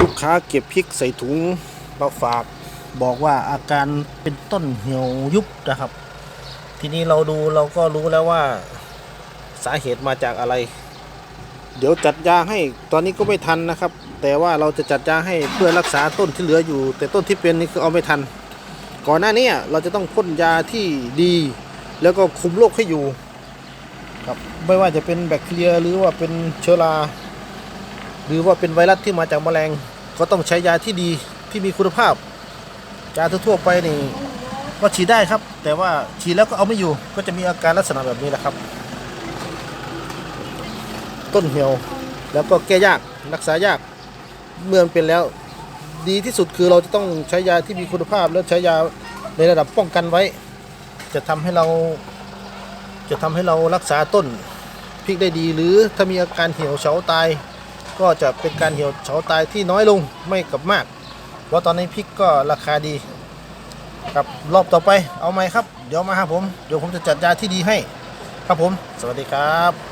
ลูกค้าเก็บพริกใส่ถุงมาฝากบอกว่าอาการเป็นต้นเหี่ยวยุบนะครับ ทีนี้เราดูเราก็รู้แล้วว่าสาเหตุมาจากอะไร เดี๋ยวจัดยาให้ตอนนี้ก็ไม่ทันนะครับ แต่ว่าเราจะจัดยาให้เพื่อรักษาต้นที่เหลืออยู่ แต่ต้นที่เป็นนี่คือเอาไม่ทัน ก่อนหน้านี้เราจะต้องพ่นยาที่ดี แล้วก็คุมโรคให้อยู่ครับไม่ว่าจะเป็นแบคทีเรียหรือว่าเป็นเชื้อรา หรือว่าเป็นไวรัสที่มาจากแมลง ก็ต้องใช้ยาที่ดีที่มีคุณภาพยาทั่วไปนี่ก็ฉีดได้ครับ แต่ว่าฉีดแล้วก็เอาไม่อยู่ก็จะมีอาการลักษณะแบบนี้แหละครับ ต้นเหี่ยวแล้วก็แก้ยากรักษายากเมื่อมันเป็นแล้ว ดีที่สุดคือเราจะต้องใช้ยาที่มีคุณภาพ แล้วใช้ยาในระดับป้องกันไว้ จะทำให้เรา จะทำให้เรารักษาต้นพริกได้ดี หรือถ้ามีอาการเหี่ยวเฉาตาย ก็จะเป็นการเหี่ยวเฉาตายที่น้อยลงไม่กับมาก เพราะตอนนี้พริกก็ราคาดีกับรอบต่อไปเอาไหมครับ เดี๋ยวมาครับผม เดี๋ยวผมจะจัดยาที่ดีให้ ครับผม สวัสดีครับ